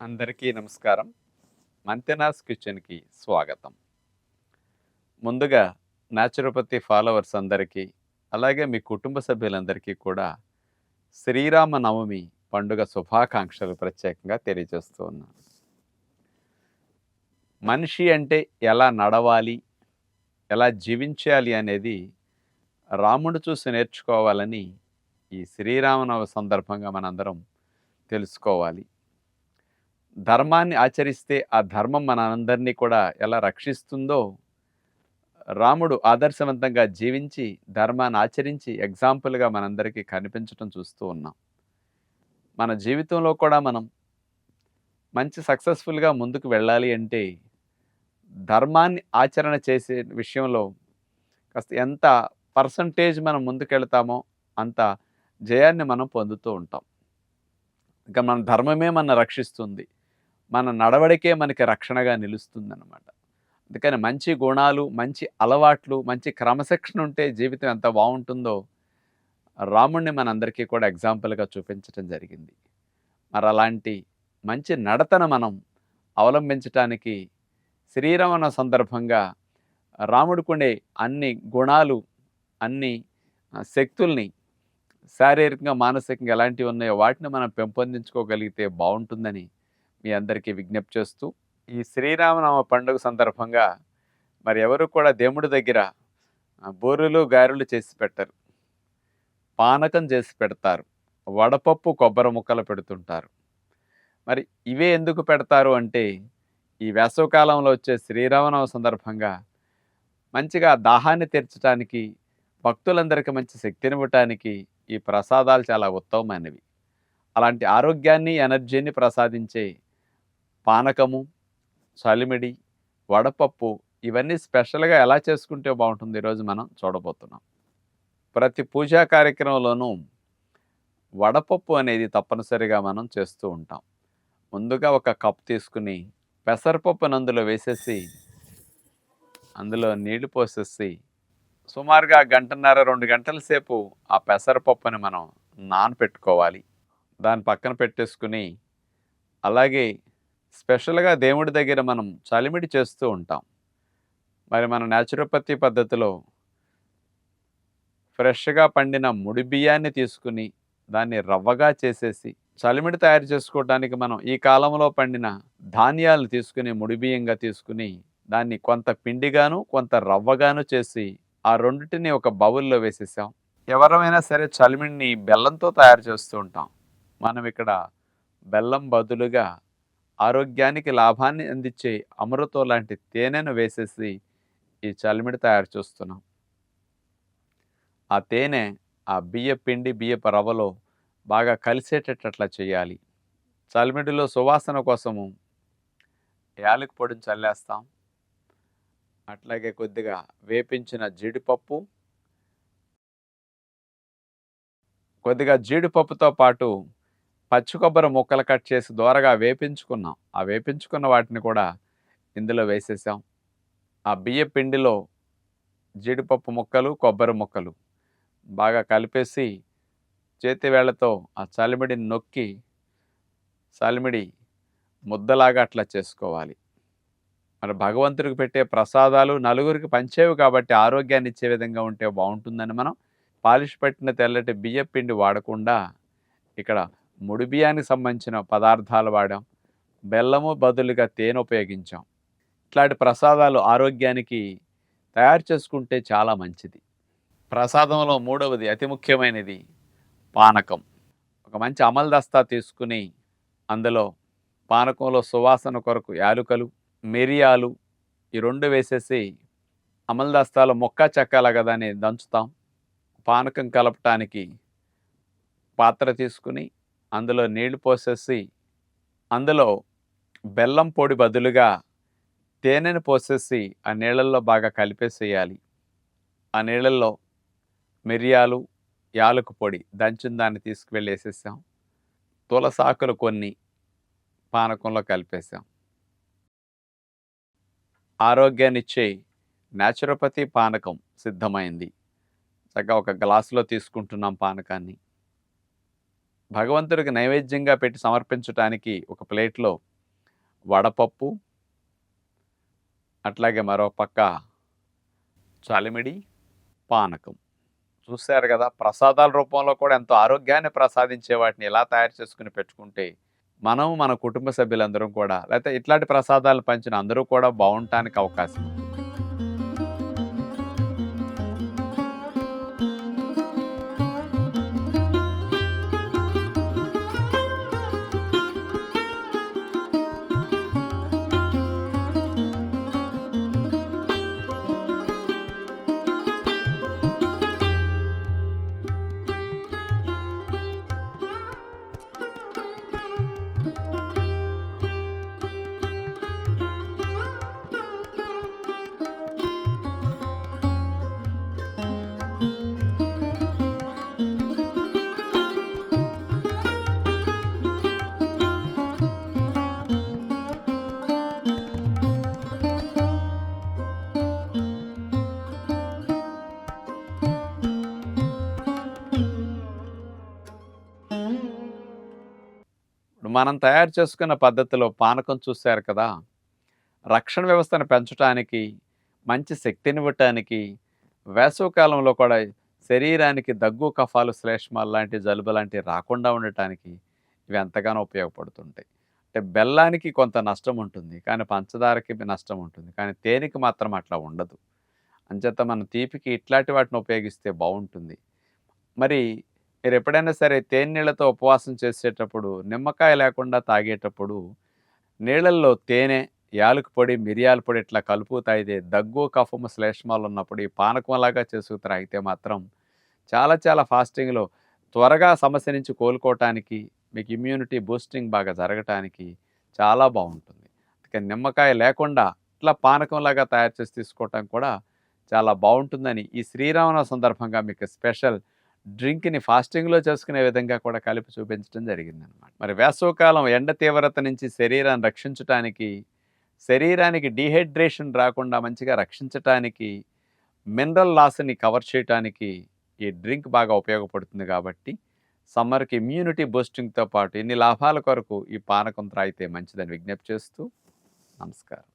అందరికీ నమస్కారం. మంతెనాస్ కిచెన్కి స్వాగతం. ముందుగా న్యాచురోపతి ఫాలోవర్స్ అందరికీ అలాగే మీ కుటుంబ సభ్యులందరికీ కూడా శ్రీరామ నవమి పండుగ శుభాకాంక్షలు ప్రత్యేకంగా తెలియజేస్తూ ఉన్నాను. మనిషి అంటే ఎలా నడవాలి ఎలా జీవించాలి అనేది రాముడు చూసి నేర్చుకోవాలని ఈ శ్రీరామనవ సందర్భంగా మనందరం తెలుసుకోవాలి. ధర్మాన్ని ఆచరిస్తే ఆ ధర్మం మనందరినీ కూడా ఎలా రక్షిస్తుందో రాముడు ఆదర్శవంతంగా జీవించి ధర్మాన్ని ఆచరించి ఎగ్జాంపుల్గా మనందరికీ కనిపించడం చూస్తూ ఉన్నాం. మన జీవితంలో కూడా మనం మంచి సక్సెస్ఫుల్గా ముందుకు వెళ్ళాలి అంటే ధర్మాన్ని ఆచరణ చేసే విషయంలో కాస్త ఎంత పర్సంటేజ్ మనం ముందుకెళ్తామో అంత జయాన్ని మనం పొందుతూ ఉంటాం. ఇంకా మన ధర్మమే మన రక్షిస్తుంది. మన నడవడికే మనకి రక్షణగా నిలుస్తుంది అనమాట అందుకని మంచి గుణాలు మంచి అలవాట్లు మంచి క్రమశిక్షణ ఉంటే జీవితం ఎంత బాగుంటుందో రాముణ్ణి మనందరికీ కూడా ఎగ్జాంపుల్గా చూపించడం జరిగింది. మరి అలాంటి మంచి నడతను మనం అవలంబించటానికి శ్రీరమణ సందర్భంగా రాముడికుండే అన్ని గుణాలు అన్ని శక్తుల్ని శారీరకంగా మానసికంగా ఎలాంటివి ఉన్నాయో వాటిని మనం పెంపొందించుకోగలిగితే బాగుంటుందని మీ అందరికీ విజ్ఞప్తి చేస్తూ ఈ శ్రీరామనవ పండుగ సందర్భంగా మరి ఎవరు కూడా దేవుడి దగ్గర ఆ, గారెలు చేసి పెట్టరు. పానకం చేసి పెడతారు. వడపప్పు కొబ్బరి ముక్కలు పెడుతుంటారు. మరి ఇవే ఎందుకు పెడతారు అంటే ఈ వేసవకాలంలో వచ్చే శ్రీరామనవ సందర్భంగా మంచిగా దాహాన్ని తీర్చడానికి భక్తులందరికీ మంచి శక్తినివ్వటానికి ఈ ప్రసాదాలు చాలా ఉత్తమమైనవి. అలాంటి ఆరోగ్యాన్ని ఎనర్జీని ప్రసాదించే పానకము చలిమిడి వడపప్పు ఇవన్నీ స్పెషల్గా ఎలా చేసుకుంటే బాగుంటుంది ఈరోజు మనం చూడబోతున్నాం. ప్రతి పూజా కార్యక్రమంలోనూ వడపప్పు అనేది తప్పనిసరిగా మనం చేస్తూ ఉంటాం. ముందుగా ఒక కప్ తీసుకుని పెసరపప్పును అందులో వేసేసి అందులో నీళ్ళు పోసేసి సుమారుగా గంటన్నర రెండు గంటల సేపు ఆ పెసరపప్పుని మనం నానపెట్టుకోవాలి. దాని పక్కన పెట్టేసుకుని అలాగే స్పెషల్గా దేవుడి దగ్గర మనం చలిమిడి చేస్తూ ఉంటాం. మరి మన న్యాచురోపతి పద్ధతిలో ఫ్రెష్గా పండిన ముడి బియ్యాన్ని తీసుకుని దాన్ని రవ్వగా చేసేసి చలిమిడి తయారు చేసుకోవడానికి మనం ఈ కాలంలో పండిన ధాన్యాలు తీసుకుని ముడి బియ్యంగా తీసుకుని దాన్ని కొంత పిండిగాను కొంత రవ్వగాను చేసి ఆ రెండింటిని ఒక బౌల్లో వేసేసాం. ఎవరమైనా సరే చలిమిడిని బెల్లంతో తయారు చేస్తూ ఉంటాం. మనం ఇక్కడ బెల్లం బదులుగా ఆరోగ్యానికి లాభాన్ని అందించే అమృతం లాంటి తేనెను వేసేసి ఈ చలిమిడి తయారు చేస్తున్నాం. ఆ తేనె ఆ బియ్య పిండి బియ్యపు రవ్వలో బాగా కలిసేటట్లా చేయాలి. చలిమిడిలో సువాసన కోసము యాలకు పొడిని చల్లేస్తాం. అట్లాగే కొద్దిగా వేపించిన జీడిపప్పు కొద్దిగా జీడిపప్పుతో పాటు పచ్చి కొబ్బరి ముక్కలు కట్ చేసి దూరగా వేపించుకున్నాం. ఆ వేపించుకున్న వాటిని కూడా ఇందులో వేసేసాం. ఆ బియ్య పిండిలో జీడిపప్పు ముక్కలు కొబ్బరి ముక్కలు బాగా కలిపేసి చేతి వేళ్ళతో ఆ చలిమిడిని నొక్కి చలిమిడి ముద్దలాగా అట్లా చేసుకోవాలి. మరి భగవంతుడికి పెట్టే ప్రసాదాలు నలుగురికి పంచేవి కాబట్టి ఆరోగ్యాన్ని ఇచ్చే విధంగా ఉంటే బాగుంటుందని మనం పాలిష్ పెట్టిన తెల్లటి బియ్య పిండి వాడకుండా ఇక్కడ ముడి బియ్యానికి సంబంధించిన పదార్థాలు వాడాం. బెల్లము బదులుగా తేనె ఉపయోగించాం. ఇట్లాంటి ప్రసాదాలు ఆరోగ్యానికి తయారు చేసుకుంటే చాలా మంచిది. ప్రసాదంలో మూడవది అతి ముఖ్యమైనది పానకం. ఒక మంచి అమల్ దస్తా తీసుకుని అందులో పానకంలో సువాసన కొరకు యాలుకలు మిరియాలు ఈ రెండు వేసేసి అమల్ దస్తాలో మొక్క చెక్కలాగా దాన్ని దంచుతాం. పానకం కలపటానికి పాత్ర తీసుకుని అందులో నీళ్ళు పోసేసి అందులో బెల్లం పొడి బదులుగా తేనెను పోసేసి ఆ నీళ్ళల్లో బాగా కలిపేసేయాలి. ఆ నీళ్ళల్లో మిరియాలు యాలకు పొడి దంచిన దాన్ని తీసుకువెళ్ళి వేసేసాం తులసాకులు కొన్ని పానకంలో కలిపేసాం. ఆరోగ్యాన్నిచ్చే న్యాచురోపతి పానకం సిద్ధమైంది. చక్కగా ఒక గ్లాసులో తీసుకుంటున్నాం పానకాన్ని. భగవంతుడికి నైవేద్యంగా పెట్టి సమర్పించటానికి ఒక ప్లేట్లో వడపప్పు అట్లాగే మరో పక్క చలిమిడి పానకం. చూశారు కదా ప్రసాదాల రూపంలో కూడా ఎంతో ఆరోగ్యాన్ని ప్రసాదించే వాటిని ఎలా తయారు చేసుకుని పెట్టుకుంటే మనం మన కుటుంబ సభ్యులందరం కూడా లేకపోతే ఇట్లాంటి ప్రసాదాలు పంచిన అందరూ కూడా బాగుంటానికి అవకాశం ఉంది. మనం తయారు చేసుకున్న పద్ధతిలో పానకం చూశారు కదా రక్షణ వ్యవస్థను పెంచడానికి మంచి శక్తినివ్వటానికి వేసవికాలంలో కూడా శరీరానికి దగ్గు కఫాలు శ్లేష్మాలు లాంటి జలుబు లాంటివి రాకుండా ఉండటానికి ఇవి ఎంతగానో ఉపయోగపడుతుంటాయి. అంటే బెల్లానికి కొంత నష్టం ఉంటుంది కానీ పంచదారకి నష్టం ఉంటుంది కానీ తేనెకి మాత్రం అట్లా ఉండదు. అంచేత మన తీపికి ఇట్లాంటి వాటిని ఉపయోగిస్తే బాగుంటుంది. మరి మీరు ఎప్పుడైనా సరే తేనె నీళ్ళతో ఉపవాసం చేసేటప్పుడు నిమ్మకాయ లేకుండా తాగేటప్పుడు నీళ్ళల్లో తేనె యాలకు పొడి మిరియాల పొడి ఇట్లా కలుపు తాగితే దగ్గు కఫము శ్లేష్మాలు ఉన్నప్పుడు ఈ పానకంలాగా చేసుకు తాగితే మాత్రం చాలా చాలా ఫాస్టింగ్లో త్వరగా సమస్య నుంచి కోలుకోవటానికి మీకు ఇమ్యూనిటీ బూస్టింగ్ బాగా జరగటానికి చాలా బాగుంటుంది. అందుకే నిమ్మకాయ లేకుండా ఇట్లా పానకంలాగా తయారు చేసి తీసుకోవటం కూడా చాలా బాగుంటుందని ఈ శ్రీరామన సందర్భంగా మీకు స్పెషల్ డ్రింక్ని ఫాస్టింగ్లో చేసుకునే విధంగా కూడా కలిపి చూపించడం జరిగిందనమాట మరి వేసవకాలం ఎండ తీవ్రత నుంచి శరీరాన్ని రక్షించటానికి శరీరానికి డీహైడ్రేషన్ రాకుండా మంచిగా రక్షించటానికి మినరల్ లాస్ని కవర్ చేయటానికి ఈ డ్రింక్ బాగా ఉపయోగపడుతుంది కాబట్టి సమ్మర్కి ఇమ్యూనిటీ బూస్టింగ్తో పాటు ఎన్ని లాభాల కొరకు ఈ పానకం త్రాగితే మంచిదని విజ్ఞప్తి చేస్తూ నమస్కారం.